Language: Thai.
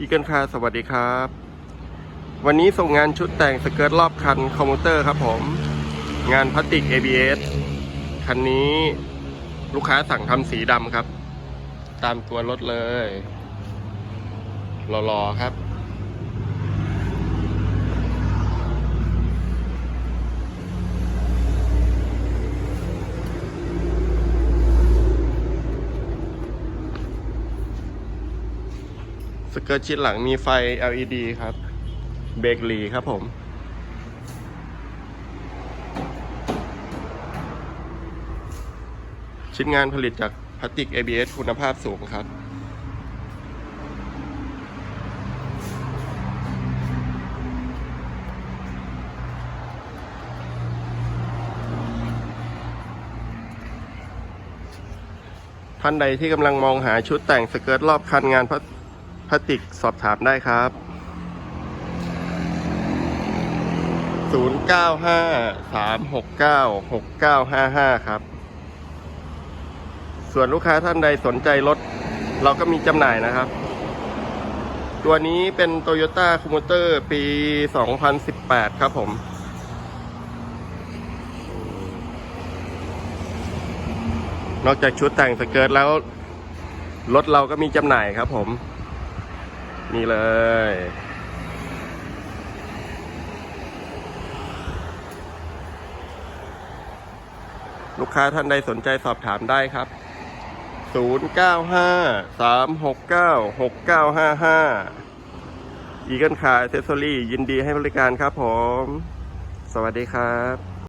อีเกิลคาสวัสดีครับ วันนี้ส่งงานชุดแต่งสเกิร์ตรอบคันคอมพิวเตอร์ครับผม งานพลาสติก ABS คันนี้ลูกค้าสั่งทำสีดำครับ ตามตัวรถเลยรอๆครับ เกิร์ตชิ้นหลังมีไฟ LED ครับ เบรกหลีครับผม ชิ้นงานผลิตจากพลาสติก ABS คุณภาพสูงครับท่านใดที่กำลังมองหาชุดแต่งสเกิร์ตรอบคันงานพลา พลาสติกสอบถามได้ครับ 0953696955 ครับ ส่วนลูกค้าท่านใดสนใจรถ เราก็มีจำหน่ายนะครับ ตัวนี้เป็น Toyota c o m m u t e r ปี 2018 ครับผมนอกจากชุดแต่งสเกิร์ตแล้ว รถเราก็มีจำหน่ายครับผม นี่เลย ลูกค้าท่านใดสนใจสอบถามได้ครับ 095 369 6955 อีเกิลคาร์เซสซอรี่ยินดีให้บริการครับผม สวัสดีครับ